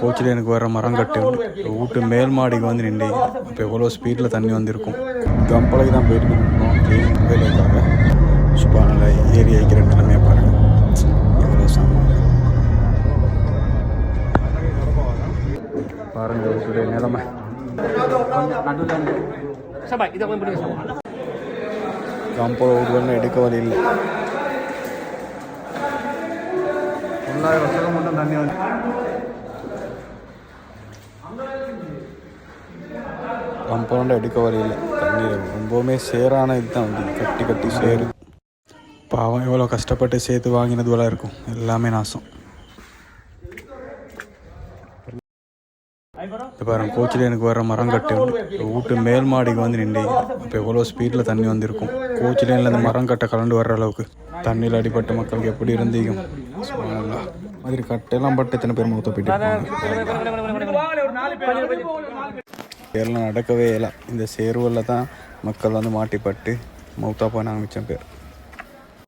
கோச்சில் எனக்கு வர மரம் கட்டு வீட்டு மேல் மாடிக்கு வந்து நின்று இப்போ எவ்வளோ ஸ்பீடில் தண்ணி வந்திருக்கும். கம்பளைக்கு தான் போயிட்டு இருக்கோம் க்ளீன் வேலைக்காக. சுப்பா நல்லா ஏரி வைக்கிற நிலைமையை பாருங்க. எவ்வளோ சாமான் பாருங்க வீட்டுடைய நிலைமை. sama. கம்பளை வீடுகள்னு எடுக்க வழி இல்லை. ஃபுல்லாக வருஷம் மட்டும் தண்ணி வந்து கம்பவுண்ட் எடுக்க வரையில். தண்ணி ரொம்பவுமே சேரான இதுதான். வந்து கட்டி கட்டி சேரு பாவம் எவ்வளோ கஷ்டப்பட்டு சேர்த்து வாங்கினது போல இருக்கும். எல்லாமே நாசம். இப்போ பாருங்க கோச்சில் எனக்கு வர மரம் கட்டு. வீட்டு மேல் மாடிக்கு வந்து நின்று இப்போ எவ்வளோ ஸ்பீடில் தண்ணி வந்திருக்கும். கோச்சிலேனில் அந்த மரம் கட்டை கலண்டு வர்ற அளவுக்கு. தண்ணியில் அடிபட்ட மக்களுக்கு எப்படி இருந்தீங்க? மாதிரி கட்டெல்லாம் பட்டு எத்தனை பேர் மூத்த போயிட்டு இதெல்லாம் நடக்கவே இல்லை. இந்த சேர்வலில் தான் மக்கள் வந்து மாட்டிப்பட்டு மௌத்தா போனாங்க மிச்சம் பேர்.